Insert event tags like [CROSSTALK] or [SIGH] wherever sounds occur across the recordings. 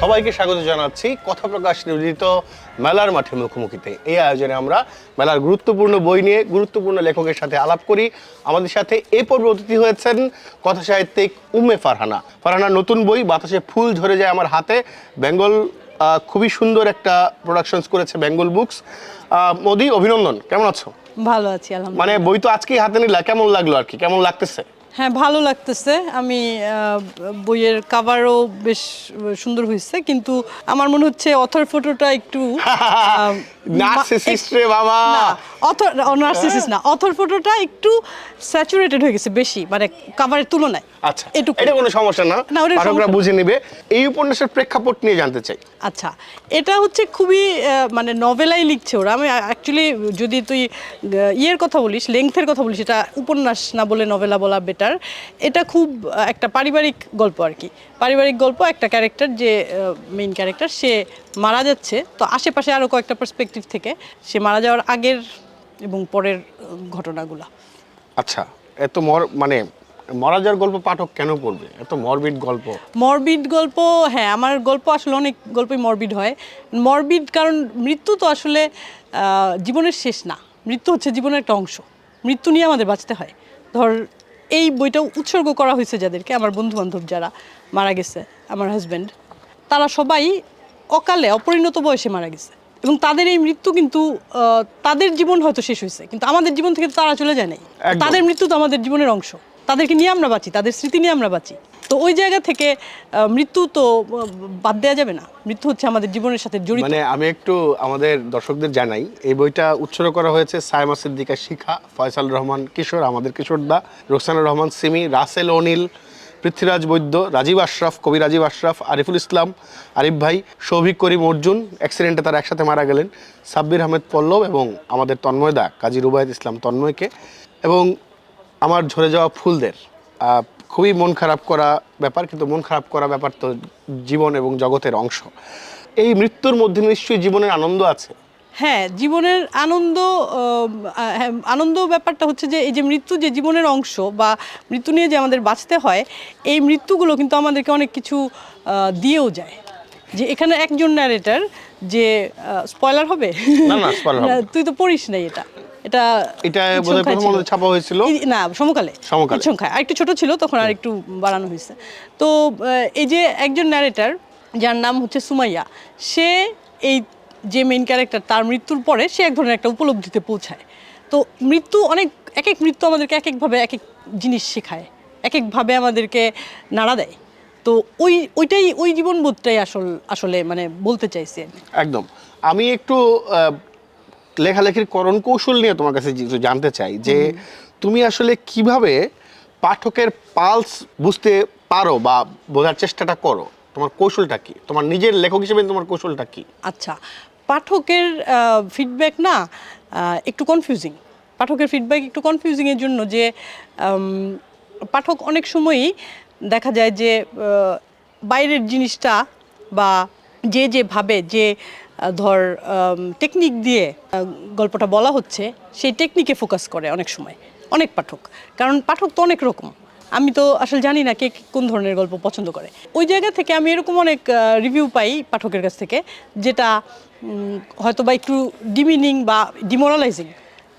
সবাইকে স্বাগত জানাচ্ছি কথা প্রকাশ নিবেদিত মেলার মাঠে মুখোমুখিতে। এই আয়োজনে আমরা মেলার গুরুত্বপূর্ণ বই নিয়ে গুরুত্বপূর্ণ লেখকের সাথে আলাপ করি। আমাদের সাথে এ পর্বে অতিথি হয়েছেন কথা সাহিত্যিক উম্মে ফারহানা। ফারহানার নতুন বই, বাতাসে ফুল ঝরে যায় আমার হাতে, বেঙ্গল খুবই সুন্দর একটা প্রোডাকশনস করেছে বেঙ্গল বুকস মোদি অভিনন্দন। কেমন আছো? ভালো আছি আলহামদুলিল্লাহ। মানে বই তো আজকেই হাতে নিলা কেমন লাগল আর কি? কেমন লাগতেছে? হ্যাঁ ভালো লাগতেছে। আমি বইয়ের কাভারও বেশ সুন্দর হয়েছে কিন্তু আমার মনে হচ্ছে অথর ফটোটা একটু [LAUGHS] নার্সিসিস্ট রে বাবা। অথর নার্সিসিস না। অথর ফটোটা একটু স্যাচুরেটেড হয়ে গেছে বেশি মানে কাভারের তুলনায়। আচ্ছা এটুকু। এটা কোনো সমস্যা না। পাঠকরা বুঝে নেবে। এই উপন্যাসের প্রেক্ষাপট নিয়ে জানতে চাই। আচ্ছা এটা হচ্ছে খুবই মানে নভেলাই লিখছে ওরা। আমি অ্যাকচুয়ালি যদি তুই ইয়ের কথা বলিস লেংথের কথা বলিস এটা উপন্যাস না বলে নভেলা বলা বেটার এটা খুব একটা পারিবারিক গল্প আর কি। পারিবারিক গল্প একটা ক্যারেক্টার যে মেইন ক্যারেক্টার সে মারা যাচ্ছে। তো আশেপাশে আরও কয়েকটা পার্সপেক্টিভ থেকে সে মারা যাওয়ার আগের এবং পরের ঘটনাগুলা। আচ্ছা এত মর মানে মরা যাওয়ার গল্প পাঠক কেন পড়বে এত মরবিড গল্প। মরবিড গল্প হ্যাঁ আমার গল্প আসলে অনেক গল্পই মরবিড হয়। মরবিড কারণ মৃত্যু তো আসলে জীবনের শেষ না। মৃত্যু হচ্ছে জীবনের একটা অংশ। মৃত্যু নিয়ে আমাদের বাঁচতে হয়। ধর এই বইটা উৎসর্গ করা হয়েছে যাদেরকে আমার বন্ধু বান্ধব যারা মারা গেছে আমার হাজব্যান্ড তারা সবাই অকালে অপরিণত বয়সে মারা গেছে। এবং তাদের এই মৃত্যু কিন্তু তাদের জীবন হয়তো শেষ হয়েছে কিন্তু আমাদের জীবন থেকে তারা চলে যায় নাই। তাদের মৃত্যু তো আমাদের জীবনের অংশ। তাদেরকে নিয়ে আমরা বাঁচি তাদের স্মৃতি নিয়ে আমরা বাঁচি। তো ওই জায়গা থেকে মৃত্যু তো বাদ দেওয়া যাবে না। মৃত্যু হচ্ছে আমাদের জীবনের সাথে জড়িত। মানে আমি একটু আমাদের দর্শকদের জানাই এই বইটা উৎসর্গ করা হয়েছে সাইমা সিদ্দিকা শিখা ফয়সাল রহমান কিশোর আমাদের কিশোরদা রোকসানুর রহমান সিমি রাসেল অনিল পৃথ্বীরাজ বৈদ্য, রাজীব আশরাফ, কবি রাজীব আশরাফ, আরিফুল ইসলাম, আরিফ ভাই সৌভিক করিম অর্জুন অ্যাক্সিডেন্টে তারা একসাথে মারা গেলেন, সাব্বির আহমেদ পল্লব এবং আমাদের তন্ময় দা, কাজী রুবায়ত ইসলাম তন্ময়কে এবং আমার ঝরে যাওয়া ফুলদের। খুবই মন খারাপ করা ব্যাপার, কিন্তু মন খারাপ করা ব্যাপার তো জীবন এবং জগতের অংশ। এই মৃত্যুর মধ্যে নিশ্চয়ই জীবনের আনন্দ আছে। হ্যাঁ জীবনের আনন্দ হ্যাঁ, আনন্দ ব্যাপারটা হচ্ছে যে এই যে মৃত্যু যে জীবনের অংশ বা মৃত্যু নিয়ে যে আমাদের বাঁচতে হয় এই মৃত্যুগুলো কিন্তু আমাদেরকে অনেক কিছু দিয়েও যায়। যে এখানে একজন ন্যারেটার যে স্পয়লার হবে? না, [LAUGHS] তুই তো পড়িস নাই এটা। এটা এটা বোধহয় প্রথম। আলোতে ছাপা হয়েছিল। না সমকালে। সমকালে। সংখ্যায় আরেকটু ছোট ছিল তখন আর একটু বাড়ানো হয়েছে। তো এই যে একজন ন্যারেটার যার নাম হচ্ছে সুমাইয়া সে এই যে মেইন ক্যারেক্টার তার মৃত্যুর পরে সে এক ধরনের একটা উপলব্ধিতে পৌঁছায়। তো মৃত্যু অনেক এক এক মৃত্যু আমাদেরকে এক একভাবে এক এক জিনিস শেখায় এক একভাবে আমাদেরকে নাড়া দেয়। তো ওই ওইটাই ওই জীবনবোধটাই আসল আসলে মানে বলতে চাইছি একদম। আমি একটু লেখালেখির করণ কৌশল নিয়ে তোমার কাছে কিছু জানতে চাই যে তুমি আসলে কীভাবে পাঠকের পালস বুঝতে পারো বা বোঝার চেষ্টাটা করো? তোমার কৌশলটা কি? তোমার নিজের লেখক হিসেবে তোমার কৌশলটা কি? আচ্ছা পাঠকের ফিডব্যাক না একটু কনফিউজিং পাঠকের ফিডব্যাক একটু কনফিউজিং এর জন্য যে পাঠক অনেক সময়ই দেখা যায় যে বাইরের জিনিসটা বা যে যে ভাবে যে ধর টেকনিক দিয়ে গল্পটা বলা হচ্ছে, সেই টেকনিকে ফোকাস করে অনেক সময়, অনেক পাঠক। কারণ পাঠক তো অনেক রকম। আমি তো আসলে জানি না কে কোন ধরনের গল্প পছন্দ করে। ওই জায়গা থেকে আমি এরকম অনেক রিভিউ পাই পাঠকের কাছ থেকে, যেটা হয়তো বা একটু ডিমিনিং বা ডিমোরালাইজিং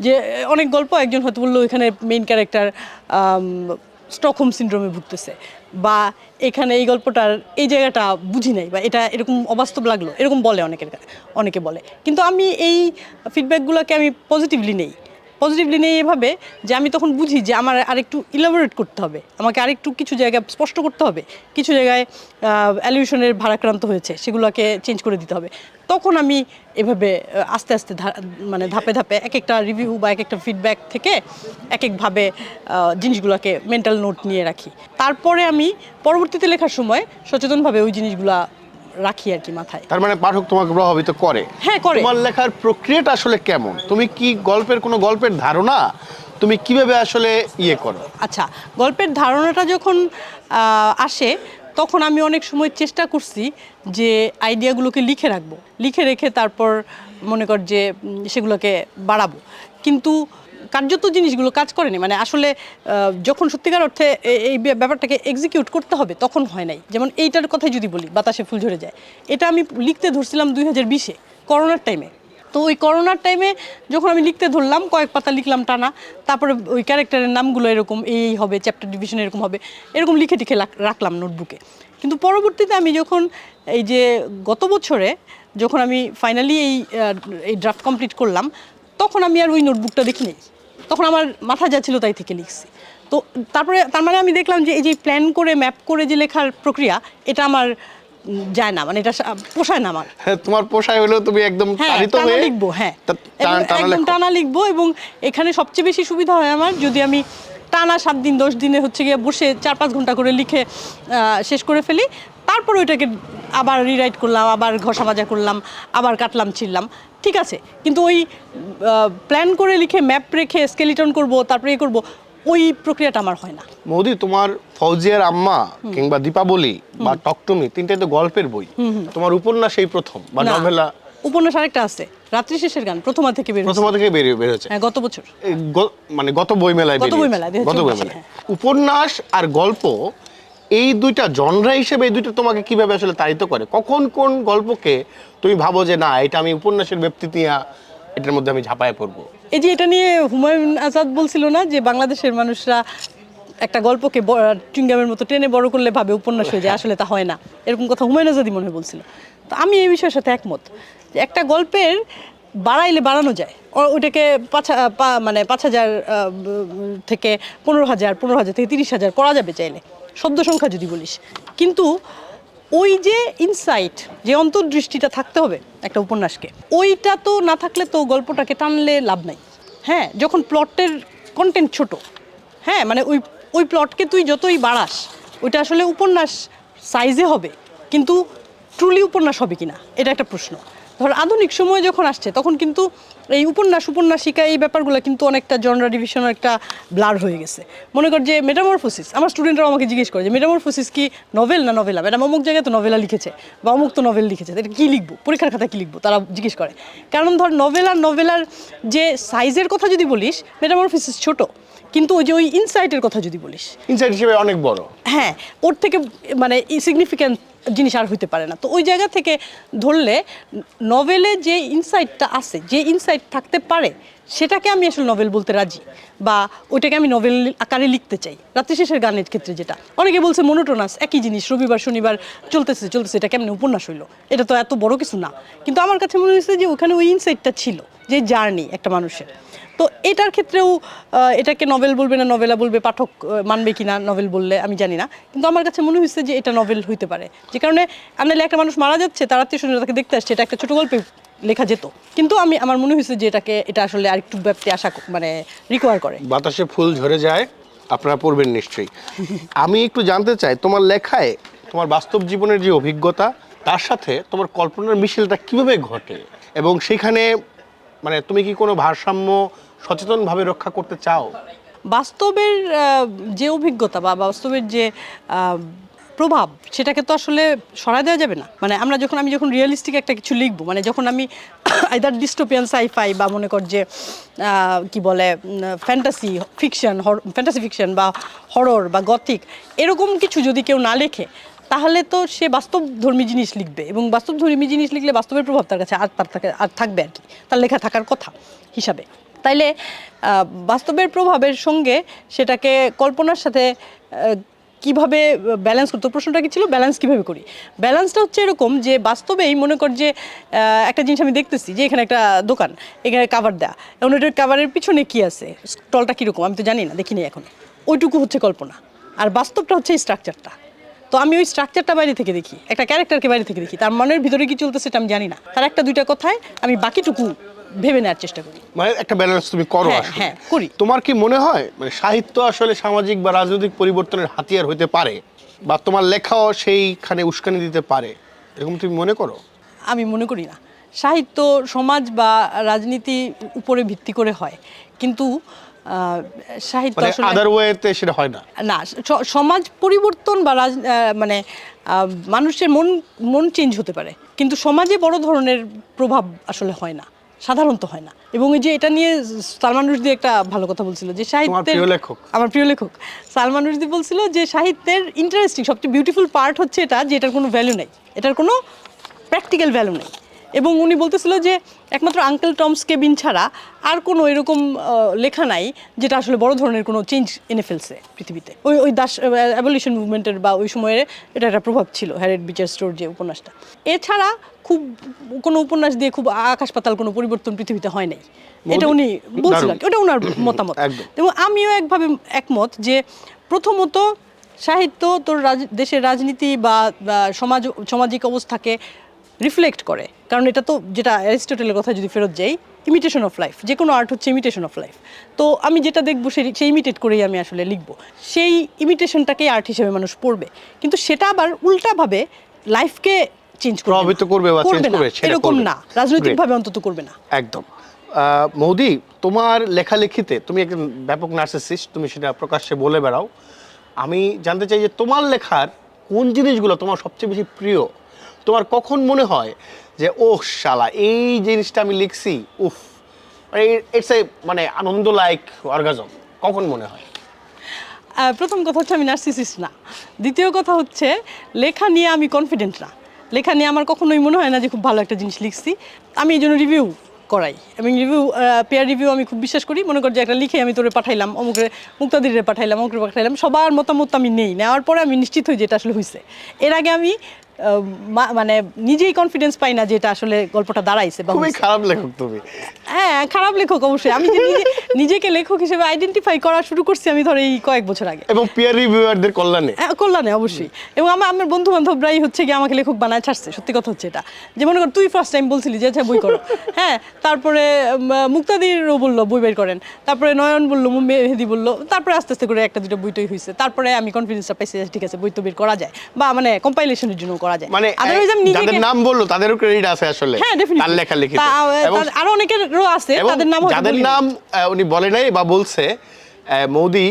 যে অনেক গল্প একজন হয়তো বলল এখানে মেইন ক্যারেক্টার স্টকহোম সিনড্রোমে ভুগতেছে, বা এখানে এই গল্পটার, এই জায়গাটা বুঝি নাই, বা এটা এরকম অবাস্তব লাগল, এরকম বলে অনেকের অনেকে বলে। কিন্তু আমি এই ফিডব্যাকগুলোকে আমি পজিটিভলি নেই। পজিটিভলি নেই এভাবে যে আমি তখন বুঝি যে আমার আরেকটু ইলাবোরেট করতে হবে। আমাকে আরেকটু কিছু জায়গায় স্পষ্ট করতে হবে। কিছু জায়গায় অ্যালিউশনের ভারাক্রান্ত হয়েছে, সেগুলোকে চেঞ্জ করে দিতে হবে। তখন আমি এভাবে আস্তে আস্তে মানে ধাপে ধাপে এক একটা রিভিউ বা এক একটা ফিডব্যাক থেকে এক একভাবে জিনিসগুলোকে মেন্টাল নোট নিয়ে রাখি। তারপরে আমি পরবর্তীতে লেখার সময় সচেতনভাবে ওই জিনিসগুলা রাখি আর কি মাথায়। তার মানে পাঠক তোমাকে প্রভাবিত করে। হ্যাঁ, করে। তোমার লেখার প্রক্রিয়াটা আসলে কেমন? তুমি কি গল্পের কোনো গল্পের ধারণা? তুমি কীভাবে আসলে ইয়ে করো? আচ্ছা গল্পের ধারণাটা যখন আসে তখন আমি অনেক সময় চেষ্টা করছি যে আইডিয়াগুলোকে লিখে রাখব। লিখে রেখে তারপর মনে কর যে সেগুলোকে বাড়াবো। কিন্তু কার্যত জিনিসগুলো কাজ করেনি। মানে আসলে যখন সত্যিকার অর্থে এই ব্যাপারটাকে এক্সিকিউট করতে হবে, তখন হয় নাই। যেমন এইটার কথাই যদি বলি, বাতাসে ফুল ঝরে যায়। এটা আমি লিখতে ধরছিলাম দুই হাজার বিশে, করোনার টাইমে তো ওই করোনার টাইমে যখন আমি লিখতে ধরলাম, কয়েক পাতা লিখলাম টানা, তারপরে ওই ক্যারেক্টারের নামগুলো এরকম, এই হবে চ্যাপ্টার ডিভিশন এরকম হবে, এরকম লিখে টিখে রাখলাম নোটবুকে কিন্তু পরবর্তীতে আমি যখন এই যে গত বছরে যখন আমি ফাইনালি এই এই ড্রাফট কমপ্লিট করলাম, তখন আমি আর ওই নোটবুকটা দেখি নাই তখন আমার মাথা যা ছিল তাই থেকে লিখছি। তো তারপরে তার মানে আমি দেখলাম যে এই যে প্ল্যান করে ম্যাপ করে যে লেখার প্রক্রিয়া এটা আমার যায় না মানে এটা পোষায় না আমার। হ্যাঁ, তোমার পোষায় হলেও তুমি একদম হ্যাঁ তাড়িত হয়ে লিখব হ্যাঁ। একদম টানা লিখব এবং এখানে সবচেয়ে বেশি সুবিধা হয় আমার যদি আমি টানা সাত দিন দশ দিনে হচ্ছে গিয়ে বসে চার পাঁচ ঘণ্টা করে লিখে আহ, শেষ করে ফেলি। তারপর ওইটাকে আবার রিরাইট করলাম আবার ঘষা মাজা করলাম আবার কাটলাম ছিললাম ঠিক আছে কিন্তু ওই প্ল্যান করে লিখে ম্যাপ রেখে স্কেলিটন করব তারপরে এ করব ওই প্রক্রিয়াটা আমার হয় না। মোদি তোমার ফৌজিয়ার আম্মা কিংবা দীপাবলি বা টকটুমি তিনটাই তো গল্পের বই। তোমার উপন্যাস এই প্রথম বা নভেলা উপন্যাস আরেকটা আছে রাত্রি শেষের গান প্রথমা থেকে বের। প্রথম থেকে বেরিয়ে বের হয়েছে। হ্যাঁ গত বছর। মানে গত বইমেলায় গত বেরিয়েছে। বইমেলায়, দুই হাজার গত চব্বিশে, বইমেলায়। হ্যাঁ। উপন্যাস আর গল্প এই দুইটা জনরা হিসেবে এই দুইটা তোমাকে কীভাবে আসলে তাড়িত করে? কখন কোন গল্পকে তুমি ভাবো যে, না, এটা আমি উপন্যাসের ব্যক্তি দিয়া এটার মধ্যে আমি ঝাঁপায় পড়ব এই যে এটা নিয়ে হুমায়ুন আজাদ বলছিল না যে, বাংলাদেশের মানুষরা একটা গল্পকে চুঙ্গামের মতো টেনে বড় করলে ভাবে উপন্যাস হয়ে যায়, আসলে তা হয় না। এরকম কথা হুমায়ুন আজাদই মনে হয় বলছিল। তো আমি এই বিষয়ের সাথে একমত। যে একটা গল্পের বাড়াইলে বাড়ানো যায়। ওইটাকে পাঁচ মানে পাঁচ হাজার থেকে পনেরো হাজার পনেরো হাজার থেকে তিরিশ হাজার করা যাবে চাইলে। শব্দ সংখ্যা যদি বলিস। কিন্তু ওই যে ইনসাইট যে অন্তর্দৃষ্টিটা থাকতে হবে একটা উপন্যাসকে, ওইটা তো না থাকলে তো গল্পটাকে টানলে লাভ নাই। হ্যাঁ যখন প্লটের কন্টেন্ট ছোট হ্যাঁ মানে ওই ওই প্লটকে তুই যতই বাড়াস, ওইটা আসলে উপন্যাস সাইজে হবে, কিন্তু ট্রুলি উপন্যাস হবে কিনা, এটা একটা প্রশ্ন। ধর, আধুনিক সময় যখন আসছে, তখন কিন্তু এই উপন্যাস, উপন্যাসিকা এই ব্যাপারগুলো কিন্তু অনেকটা জনরা ডিভিশনের একটা ব্লার হয়ে গেছে। মনে কর যে মেটামরফোসিস আমার স্টুডেন্টরাও আমাকে জিজ্ঞেস করে যে মেটামরফোসিস কি নভেল না নভেলা ম্যাডাম অমুক জায়গায় তো নভেলা লিখেছে, বা অমুক তো নভেল লিখেছে এটা কী লিখব? পরীক্ষার খাতায় কী লিখব? তারা জিজ্ঞেস করে। কারণ ধর নভেল আর নভেলার যে সাইজের কথা যদি বলিস মেটামরফোসিস ছোট। কিন্তু ওই যে ওই ইনসাইটের কথা যদি বলিস। ইনসাইট হিসেবে অনেক বড়। হ্যাঁ ওর থেকে মানে সিগনিফিক্যান্ট জিনিস আর হইতে পারে না। তো ওই জায়গা থেকে ধরলে নভেলে যে ইনসাইটটা আছে যে ইনসাইট থাকতে পারে সেটাকে আমি আসলে নভেল বলতে রাজি বা ওইটাকে আমি নভেল আকারে লিখতে চাই। রাত্রি শেষের গানের ক্ষেত্রে যেটা। অনেকে বলছে মনোটোনাস একই জিনিস, রবিবার, শনিবার চলতেছে চলতেছে, এটা কেমন উপন্যাস হইল? এটা তো এত বড় কিছু না। কিন্তু আমার কাছে মনে হয়েছে যে ওখানে ওই ইনসাইটটা ছিল, যে জার্নি একটা মানুষের। তো এটার ক্ষেত্রেও এটাকে নভেল বলবে না নভেলা বলবে, পাঠক মানবে কি না নভেল বললে আমি জানি না। কিন্তু আমার কাছে মনে হয়েছে যে এটা নভেল হইতে পারে। যে কারণে আনালে একটা মানুষ মারা যাচ্ছে, তার আত্মীয় স্বজনরা তাকে দেখতে আসছে, এটা একটা ছোট গল্পে লেখা যেত। কিন্তু আমি আমার মনে হয়েছে যে এটাকে এটা আসলে আরেকটু ব্যাপ্তি আশা মানে রিকোয়ার করে। বাতাসে ফুল ঝরে যায় আপনারা পড়বেন নিশ্চয়ই। আমি একটু জানতে চাই তোমার লেখায় তোমার বাস্তব জীবনের যে অভিজ্ঞতা তার সাথে তোমার কল্পনার মিশেলটা কীভাবে ঘটে? এবং সেখানে মানে তুমি কি কোনো ভারসাম্য সচেতনভাবে রক্ষা করতে চাও? বাস্তবের যে অভিজ্ঞতা বা বাস্তবের যে প্রভাব, সেটাকে তো আসলে সরাই দেওয়া যাবে না। মানে আমরা যখন, আমি যখন রিয়েলিস্টিক একটা কিছু লিখব মানে যখন আমি আইদার ডিস্টোপিয়ান সাইফাই বা মনে কর যে কি বলে ফ্যান্টাসি ফিকশন ফ্যান্টাসি ফিকশন বা হরর বা গথিক এরকম কিছু যদি কেউ না লেখে, তাহলে তো সে বাস্তবধর্মী জিনিস লিখবে এবং বাস্তবধর্মী জিনিস লিখলে বাস্তবের প্রভাব তার কাছে আর তার আর থাকবে আর কি, তার লেখা থাকার কথা হিসাবে। তাইলে বাস্তবের প্রভাবের সঙ্গে সেটাকে কল্পনার সাথে কীভাবে ব্যালেন্স করতে প্রশ্নটা কি ছিল? ব্যালেন্স কীভাবে করি? ব্যালেন্সটা হচ্ছে এরকম যে, বাস্তবেই মনে কর যে একটা জিনিস আমি দেখতেছি যে, এখানে একটা দোকান, এখানে কাভার দেয়া। এবং ওইটার কাভারের পিছনে কি আছে? স্টলটা কীরকম? আমি তো জানি না, দেখিনি এখন। ওইটুকু হচ্ছে কল্পনা। আর বাস্তবটা হচ্ছে এই স্ট্রাকচারটা তো আমি ওই স্ট্রাকচারটা বাইরে থেকে দেখি। একটা ক্যারেক্টারকে বাইরে থেকে দেখি। তার মনের ভিতরে কি চলতেছে সেটা আমি জানি না। তার একটা দুইটা কথায় আমি বাকিটুকু ভেবে নেওয়ার চেষ্টা করি। মানে একটা ব্যালেন্স তুমি করো হ্যাঁ, হ্যাঁ, করি। তোমার কি মনে হয় মানে সাহিত্য আসলে সামাজিক বা রাজনৈতিক পরিবর্তনের হাতিয়ার হতে পারে বা তোমার লেখাও সেইখানে উস্কানি দিতে পারে? এরকম তুমি মনে করো? আমি মনে করি না। সাহিত্য সমাজ বা রাজনীতি উপরে ভিত্তি করে হয়। কিন্তু সাহিত্য মানে আসলে আদার ওয়েতে সেটা হয় না? না সমাজ পরিবর্তন বা রাজ- মানে মানুষের মন মন চেঞ্জ হতে পারে। কিন্তু সমাজে বড় ধরনের প্রভাব আসলে হয় না। সাধারণত হয় না। এবং এই যে এটা নিয়ে সালমান রুশদি একটা ভালো কথা বলছিল যে সাহিত্যের লেখক? আমার প্রিয় লেখক। সালমান রুশদি বলছিল যে সাহিত্যের ইন্টারেস্টিং সবচেয়ে বিউটিফুল পার্ট হচ্ছে এটা যে এটার কোনো ভ্যালু নেই। এটার কোনো প্র্যাকটিক্যাল ভ্যালু নেই। এবং উনি বলতেছিল যে একমাত্র আঙ্কেল টমস কেবিন ছাড়া আর কোনো এরকম লেখা নাই যেটা আসলে বড় ধরনের কোনো চেঞ্জ এনে ফেলছে পৃথিবীতে। ওই ওই দাস অ্যাবলিউশন মুভমেন্টের বা ওই সময়ের এটা একটা প্রভাব ছিল হ্যারেড বিচার স্টোর যে উপন্যাসটা। এছাড়া খুব কোনো উপন্যাস দিয়ে খুব আকাশ পাতাল কোনো পরিবর্তন পৃথিবীতে হয় নাই। এটা উনি বলছিল আর কি। ওটা ওনার [CLEARS THROAT] মতামত। এবং আমিও একভাবে একমত যে প্রথমত সাহিত্য তোর রাজ- দেশের রাজনীতি বা সমাজ সামাজিক অবস্থাকে রিফ্লেক্ট করে। কারণ এটা তো যেটা অ্যারিস্টটেলের কথা যদি ফেরত যাই ইমিটেশন অফ লাইফ যে কোনো আর্ট হচ্ছে ইমিটেশন অফ লাইফ তো আমি যেটা দেখব সেই সেই ইমিটেট করেই আমি আসলে লিখব। সেই ইমিটেশনটাকেই আর্ট হিসেবে মানুষ পড়বে। কিন্তু সেটা আবার উল্টাভাবে লাইফকে চেঞ্জ করবে প্রভাবিত না। করবে বা না, করবে, এরকম না। রাজনৈতিকভাবে অন্তত করবে না। একদম। মৌদি তোমার লেখালেখিতে তুমি একজন ব্যাপক নার্সিসিস্ট তুমি সেটা প্রকাশ্যে বলে বেড়াও। আমি জানতে চাই যে তোমার লেখার কোন জিনিসগুলো তোমার সবচেয়ে বেশি প্রিয়? তোমার কখন মনে হয় যে, ওহ, শালা, এই জিনিসটা আমি লিখছি, উফ। ইটস এ মানে আনন্দ লাইক অর্গাজম কখন মনে হয়? প্রথম কথা হচ্ছে আমি নার্সিসিস্ট না। দ্বিতীয় কথা হচ্ছে, লেখা নিয়ে আমি কনফিডেন্ট না। লেখা নিয়ে আমার কখনোই মনে হয় না যে, খুব ভালো একটা জিনিস লিখছি। আমি এই জন্য রিভিউ করাই। এবং রিভিউ পেয়ার রিভিউ আমি খুব বিশ্বাস করি। মনে কর যে, একটা লিখে আমি তোরে পাঠাইলাম, অমুকের মুক্তাদিরে পাঠাইলাম, অমুকের পাঠাইলাম, সবার মতামত আমি নেই। নেওয়ার পরে আমি নিশ্চিত হই যে, এটা আসলে হয়েছে এর আগে আমি মানে নিজেই কনফিডেন্স পাই না যে এটা আসলে গল্পটা দাঁড়াইছে খুবই খারাপ লেখক তুমি। হ্যাঁ খারাপ লেখক অবশ্যই। আমি [LAUGHS] নিজেকে লেখক হিসেবে আইডেন্টিফাই করা শুরু করছি আমি ধর এই কয়েক বছর আগে। এবং পিয়ার রিভিউয়ারদের কল্যাণে। হ্যাঁ, কল্যাণে অবশ্যই। এবং আমার আমার বন্ধু বান্ধবরাই হচ্ছে কি আমাকে লেখক বানায় ছাড়ছে সত্যি কথা হচ্ছে এটা। যে মনে কর তুই ফার্স্ট টাইম বলছিলি যে আচ্ছা বই করো। [LAUGHS] হ্যাঁ তারপরে মুক্তাদিরও বলল বই বের করেন। তারপরে নয়ন বলল মেহেদি বলল তারপরে আস্তে আস্তে করে একটা দুটো বই টই হয়েছে তারপরে আমি কনফিডেন্সটা পাইছি ঠিক আছে বই তো বের করা যায়। বা মানে কম্পাইলেশনের জন্য করা যায়। মানে Otherwise আমি যাদের নাম বলল তাদেরও ক্রেডিট আছে আসলে। হ্যাঁ তার লেখালেখিতে এবং আরও অনেকেরও আছে তাদের নাম যাদের নাম উনি বলে নাই বা বলছে মৌদি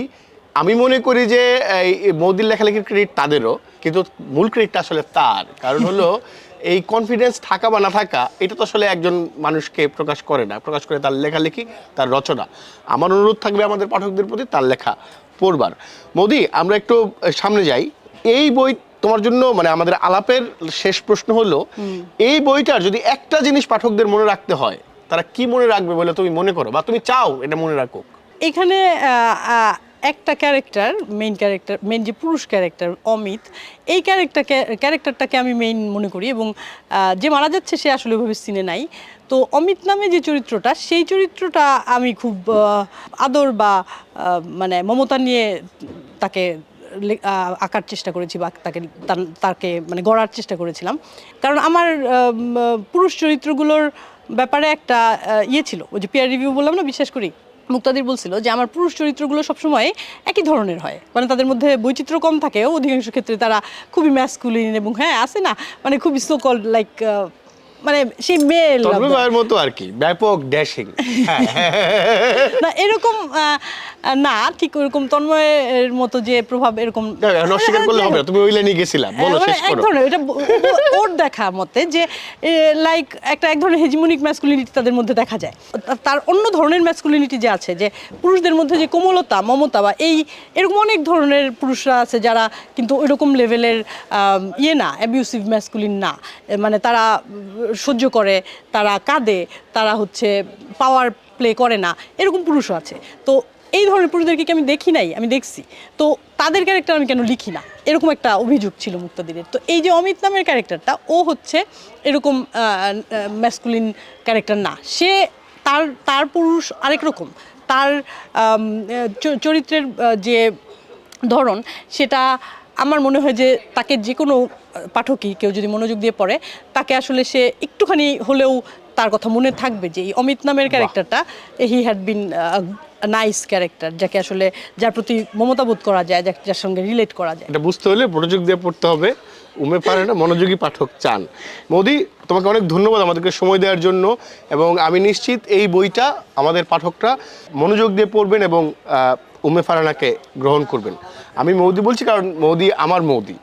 আমি মনে করি যে এই মৌদির লেখালেখির ক্রেডিট তাদেরও কিন্তু মূল ক্রেডিটটা আসলে তার। কারণ হলো [LAUGHS] এই কনফিডেন্স থাকা বা না থাকা এটা তো আসলে একজন মানুষকে প্রকাশ করে না। প্রকাশ করে তার লেখালেখি তার রচনা। আমার অনুরোধ থাকবে আমাদের পাঠকদের প্রতি তার লেখা পড়বার। মোদি আমরা একটু সামনে যাই। এই বই তোমার জন্য মানে আমাদের আলাপের শেষ প্রশ্ন হলো এই বইটার যদি একটা জিনিস পাঠকদের মনে রাখতে হয় তারা কি মনে রাখবে বলে তুমি মনে করো? বা তুমি চাও এটা মনে রাখো এখানে একটা ক্যারেক্টার মেইন ক্যারেক্টার মেইন যে পুরুষ ক্যারেক্টার অমিত এই ক্যারেক্টার ক্যারেক্টারটাকে আমি মেইন মনে করি এবং যে মারা যাচ্ছে সে আসলে ওইভাবে সিনে নাই। তো অমিত নামে যে চরিত্রটা সেই চরিত্রটা আমি খুব আদর বা মানে মমতা নিয়ে তাকে আঁকার চেষ্টা করেছি বা তাকে তাকে মানে গড়ার চেষ্টা করেছিলাম। কারণ আমার পুরুষ চরিত্রগুলোর ব্যাপারে একটা ইয়ে ছিল। ওই যে পিয়ার রিভিউ বললাম না বিশ্বাস করি মুক্তাদির বলছিল যে আমার পুরুষ চরিত্রগুলো সবসময় একই ধরনের হয়। মানে তাদের মধ্যে বৈচিত্র্য কম থাকেও অধিকাংশ ক্ষেত্রে তারা খুবই ম্যাসকুলিন এবং হ্যাঁ আছে না? মানে খুবই সোকল লাইক মানে সেই মেল তন্ময় ভাইয়ের মতো আর কি ব্যাপক ড্যাশিং। না এরকম না ঠিক ওরকম তন্ময়ের মতো যে প্রভাব এরকম অস্বীকার করলে হবে তুমি ওই লাইনে গেছিলা বলো মানে শেষ এক ধরনের এটা ওর দেখা মতে যে লাইক একটা এক ধরনের হেজিমনিক ম্যাসকুলিনিটি তাদের মধ্যে দেখা যায়। তার অন্য ধরনের ম্যাসকুলিনিটি যে আছে যে পুরুষদের মধ্যে যে কোমলতা মমতা বা এই এরকম অনেক ধরনের পুরুষরা আছে যারা কিন্তু ওইরকম লেভেলের ইয়ে না অ্যাবিউসিভ ম্যাসকুলিন না। মানে তারা সহ্য করে, তারা কাঁদে, তারা হচ্ছে পাওয়ার প্লে করে না। এরকম পুরুষও আছে। তো এই ধরনের পুরুষদেরকে কি আমি দেখি নাই? আমি দেখছি। তো তাদের ক্যারেক্টার আমি কেন লিখি না? এরকম একটা অভিযোগ ছিল মুক্তাদিরের। তো এই যে অমিত নামের ক্যারেক্টারটা ও হচ্ছে এরকম ম্যাসকুলিন ক্যারেক্টার না। সে তার তার পুরুষ আরেক রকম। তার চরিত্রের যে ধরন, সেটা আমার মনে হয় যে তাকে যে কোনো পাঠকই কেউ যদি মনোযোগ দিয়ে পড়ে তাকে আসলে সে একটুখানি হলেও তার কথা মনে থাকবে যে এই অমিত নামের ক্যারেক্টারটা he had been nice character যাকে আসলে যার প্রতি মমতা বোধ করা যায় যার- সঙ্গে রিলেট করা যায়। এটা বুঝতে হলে মনোযোগ দিয়ে পড়তে হবে উমে পারে না মনোযোগী পাঠক চান। মোদি তোমাকে অনেক ধন্যবাদ আমাদেরকে সময় দেওয়ার জন্য এবং আমি নিশ্চিত এই বইটা আমাদের পাঠকরা মনোযোগ দিয়ে পড়বেন এবং উমে ফারানাকে গ্রহণ করবেন। আমি মৌদি বলছি কারণ মৌদি আমার মৌদি।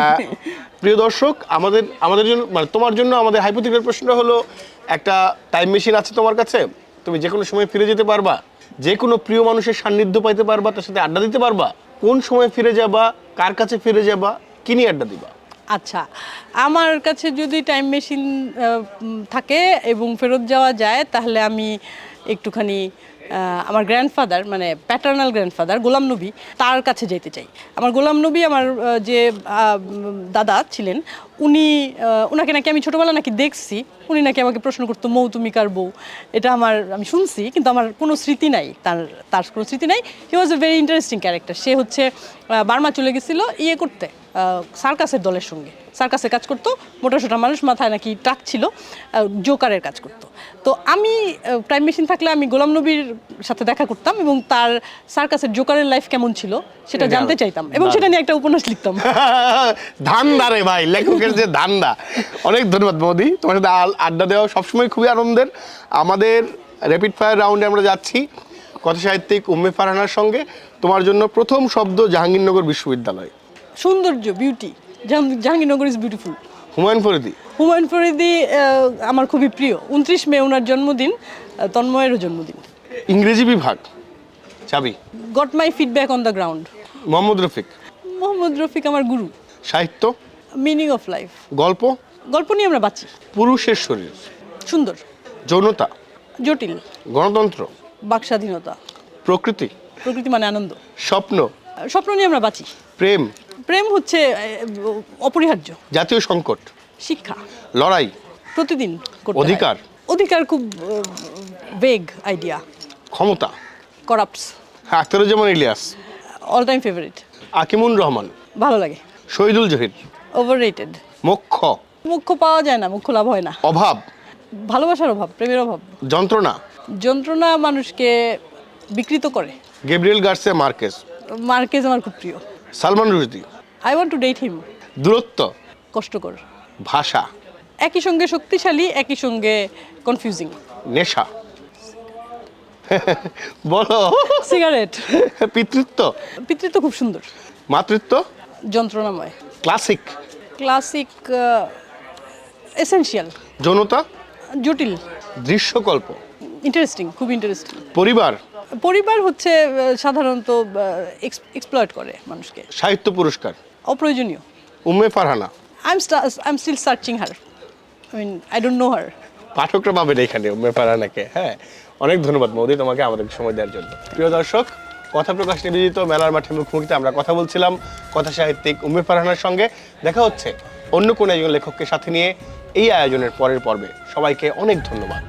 [LAUGHS] প্রিয় দর্শক আমাদের আমাদের জন্য মানে তোমার জন্য আমাদের হাইপোথিক্যাল প্রশ্নটা হলো একটা টাইম মেশিন আছে তোমার কাছে তুমি যে কোনো সময় ফিরে যেতে পারবা যে কোনো প্রিয় মানুষের সান্নিধ্য পাইতে পারবা তার সাথে আড্ডা দিতে পারবা কোন সময় ফিরে যাবা কার কাছে ফিরে যাবা কি নিয়ে আড্ডা দিবা? আচ্ছা আমার কাছে যদি টাইম মেশিন থাকে এবং ফেরত যাওয়া যায় তাহলে আমি একটুখানি আমার গ্র্যান্ডফাদার মানে প্যাটার্নাল গ্র্যান্ডফাদার গোলাম নবী, তার কাছে যেতে চাই। আমার গোলাম নবী, আমার যে দাদা ছিলেন, উনি ওনাকে নাকি আমি ছোটোবেলা নাকি দেখছি, উনি নাকি আমাকে প্রশ্ন করতো মৌ তুমি কার বউ। এটা আমার, আমি শুনছি, কিন্তু আমার কোনো স্মৃতি নাই, তার তার কোনো স্মৃতি নাই। He was a very interesting character সে হচ্ছে বার্মা চলে গেছিল ইয়ে করতে। সার্কাসের দলের সঙ্গে। সার্কাসে কাজ করতো মোটা সোটা মানুষ মাথায় নাকি ট্রাক ছিল জোকারের কাজ করতো। তো আমি টাইম মেশিন থাকলে আমি গোলাম নবীর সাথে দেখা করতাম এবং তার সার্কাসের জোকারের লাইফ কেমন ছিল সেটা জানতে চাইতাম এবং সেটা নিয়ে একটা উপন্যাস লিখতাম। [LAUGHS] ধান্দা রে ভাই লেখকের যে ধান্দা। অনেক ধন্যবাদ মোদি তোমার সাথে আড্ডা দেওয়া সবসময় খুবই আনন্দের। আমাদের র্যাপিড ফায়ার রাউন্ডে আমরা যাচ্ছি কথা সাহিত্যিক উম্মে ফারহানার সঙ্গে তোমার জন্য প্রথম শব্দ জাহাঙ্গীরনগর বিশ্ববিদ্যালয়। সৌন্দর্য beauty Jahangirnagar is beautiful Humayun Faridi? Humayun Faridi আমার খুবই প্রিয়। উনত্রিশ মে ওনার জন্মদিন তন্ময়েরও জন্মদিন। ইংরেজি বিভাগ চাবি? Got my feedback on the ground Mohammad Rafiq? Mohammad Rafiq আমার গুরু। সাহিত্য? মিনিং অফ লাইফ গল্প? গল্প নিয়ে আমরা বাঁচি। পুরুষের শরীর? সুন্দর। যৌনতা? জটিল। গণতন্ত্র? বাক স্বাধীনতা। প্রকৃতি? প্রকৃতি মানে আনন্দ। স্বপ্ন? স্বপ্ন নিয়ে আমরা বাঁচি। প্রেম? প্রেম হচ্ছে অপরিহার্য। জাতীয় সংকট। শিক্ষা। লড়াই। প্রতিদিন অধিকার। অধিকার খুব বেগ আইডিয়া ক্ষমতা। Corrupts Akhtaruzzaman Ilias. All time favourite Akimun Rahman. ভালো লাগে। শহীদুল জহির। ওভার রেটেড মোক্ষ মুখ্য পাওয়া যায় না মুখ্য লাভ হয় না। অভাব। ভালোবাসার অভাব প্রেমের অভাব। যন্ত্রণা। যন্ত্রণা মানুষকে বিকৃত করে। গেব্রিয়েল গার্সে মার্কেস মার্কেজ আমার খুব প্রিয়। Salman Rushdie I want to date him দূরত্ব। কষ্টকর। ভাষা। একই সঙ্গে শক্তিশালী একই সঙ্গে কনফিউজিং নেশা। বলো। সিগারেট পিতৃত্ব। পিতৃত্ব খুব সুন্দর। মাতৃত্ব। যন্ত্রণাময়। ক্লাসিক। ক্লাসিক এসেনশিয়াল যৌনতা। জটিল। দৃশ্যকল্প। ইন্টারেস্টিং খুব ইন্টারেস্টিং পরিবার। পরিবার হচ্ছে সাধারণত এক্সপ্লয়েট করে মানুষকে। সাহিত্য পুরস্কার? অপ্রয়োজনীয়। Umme Farhana? I am I am still searching her I mean I don't know her পাঠকরা পাবেন এখানে উম্মে ফারহানাকে। হ্যাঁ অনেক ধন্যবাদ মোদি তোমাকে আমাদের সময় দেওয়ার জন্য। প্রিয় দর্শক কথা প্রকাশ নিবেদিত মেলার মাঠে মুখোমুখিতে আমরা কথা বলছিলাম কথা সাহিত্যিক উম্মে ফারহানার সঙ্গে। দেখা হচ্ছে অন্য কোনো একজন লেখককে সাথে নিয়ে এই আয়োজনের পরের পর্বে। সবাইকে অনেক ধন্যবাদ।